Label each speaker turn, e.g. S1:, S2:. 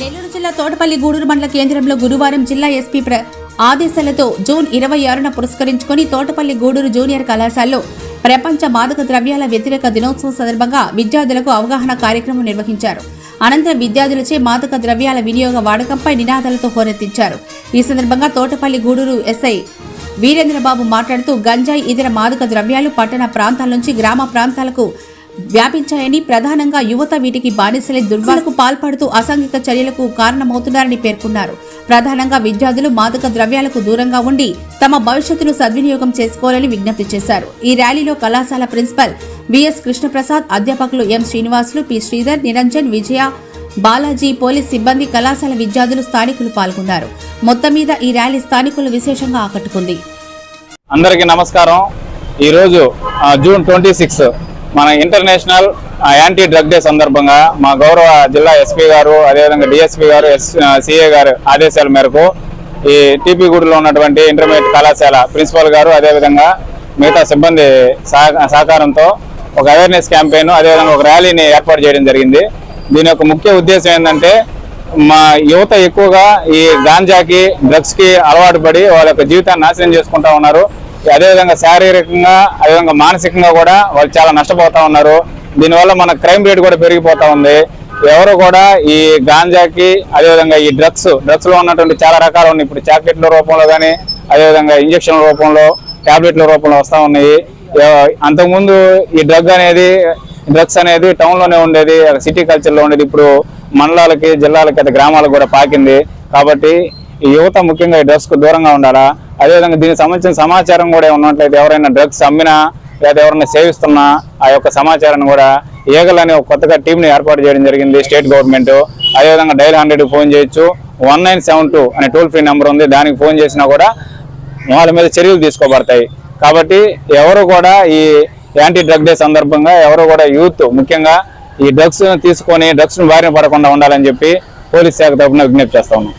S1: నెల్లూరు జిల్లా తోటపల్లి గూడూరు మండల కేంద్రంలో గురువారం జిల్లా ఎస్పీ ప్ర ఆదేశాలతో జూన్ ఇరవై ఆరున పురస్కరించుకుని తోటపల్లి గూడూరు జూనియర్ కళాశాలలో ప్రపంచ మాదక ద్రవ్యాల వ్యతిరేక దినోత్సవం సందర్భంగా విద్యార్థులకు అవగాహన కార్యక్రమం నిర్వహించారు. అనంతరం విద్యార్థులచే మాదక ద్రవ్యాల వినియోగ వాడకంపై నినాదాలతో హోరెత్తించారు. ఈ సందర్భంగా తోటపల్లి గూడూరు ఎస్ఐ వీరేంద్రబాబు మాట్లాడుతూ గంజాయి ఇతర మాదక ద్రవ్యాలు పట్టణ ప్రాంతాల నుంచి గ్రామ ప్రాంతాలకు వ్యాపించాయని ప్రధానంగా యువత వీటికి బానిసలై దుర్వాలకు పాల్పడుతూ అసాంఘిక చర్యలకు కారణమవుతున్నారని పేర్కొన్నారు. ప్రధానంగా విద్యార్థులు మాదక ద్రవ్యాలకు దూరంగా ఉండి తమ భవిష్యత్తును సద్వినియోగం చేసుకోవాలని విజ్ఞప్తి చేశారు. ఈ ర్యాలీలో కళాశాల ప్రిన్సిపల్ విఎస్ కృష్ణప్రసాద్ అధ్యాపకులు M Srinivasulu P Sridhar Niranjan Vijaya Balaji police సిబ్బంది కళాశాల విద్యార్థులు స్థానికులు పాల్గొన్నారు. మొత్తం మీద ఈ ర్యాలీ స్థానికులు విశేషంగా ఆకట్టుకుంది.
S2: అందరికీ నమస్కారం. ఈరోజు జూన్ ట్వంటీ సిక్స్ మన ఇంటర్నేషనల్ యాంటీ డ్రగ్ డే సందర్భంగా మా గౌరవ జిల్లా ఎస్పీ గారు అదేవిధంగా డిఎస్పీ గారు ఎస్ సిఏ గారు ఆదేశాల మేరకు ఈ టీపీగూడలో ఉన్నటువంటి ఇంటర్మీడియట్ కళాశాల ప్రిన్సిపల్ గారు అదేవిధంగా మిగతా సిబ్బంది సహ- సహకారంతో ఒక అవేర్నెస్ క్యాంపెయిన్ అదేవిధంగా ఒక ర్యాలీని ఏర్పాటు చేయడం జరిగింది. దీని యొక్క ముఖ్య ఉద్దేశం ఏంటంటే మా యువత ఎక్కువగా ఈ గాంజాకి డ్రగ్స్కి అలవాటు పడి వాళ్ళ యొక్క జీవితాన్ని నాశనం చేసుకుంటా ఉన్నారు. అదేవిధంగా శారీరకంగా అదేవిధంగా మానసికంగా కూడా వాళ్ళు చాలా నష్టపోతూ ఉన్నారు. దీనివల్ల మన క్రైమ్ రేట్ కూడా పెరిగిపోతూ ఉంది. ఎవరు కూడా ఈ గాంజాకి అదేవిధంగా ఈ డ్రగ్స్ డ్రగ్స్లో ఉన్నటువంటి చాలా రకాలు ఉన్నాయి. ఇప్పుడు చాక్లెట్ల రూపంలో కానీ అదేవిధంగా ఇంజక్షన్ల రూపంలో టాబ్లెట్ల రూపంలో వస్తూ ఉన్నాయి. అంతకుముందు ఈ డ్రగ్ అనేది డ్రగ్స్ అనేది టౌన్లోనే ఉండేది సిటీ కల్చర్లో ఉండేది. ఇప్పుడు మండలాలకి జిల్లాలకి అయితే గ్రామాలకు కూడా పాకింది. కాబట్టి ఈ యువత ముఖ్యంగా ఈ డ్రగ్స్కు దూరంగా ఉండాలా? అదేవిధంగా దీనికి సంబంధించిన సమాచారం కూడా ఉన్నట్లయితే ఎవరైనా డ్రగ్స్ అమ్మినా లేదా ఎవరైనా సేవిస్తున్నా ఆ యొక్క సమాచారాన్ని కూడా ఏగల్ అనే ఒక కొత్తగా టీంని ఏర్పాటు చేయడం జరిగింది స్టేట్ గవర్నమెంట్. అదేవిధంగా డైల్ హండ్రెడ్ ఫోన్ చేయొచ్చు. వన్ నైన్ సెవెన్ టూ అనే టోల్ ఫ్రీ నెంబర్ ఉంది. దానికి ఫోన్ చేసినా కూడా వాళ్ళ మీద చర్యలు తీసుకోబడతాయి. కాబట్టి ఎవరు కూడా ఈ యాంటీ డ్రగ్ డే సందర్భంగా ఎవరు కూడా యూత్ ముఖ్యంగా ఈ డ్రగ్స్ తీసుకొని డ్రగ్స్ను బారిన పడకుండా ఉండాలని చెప్పి పోలీస్ శాఖ తరఫున విజ్ఞప్తి చేస్తా ఉన్నాం.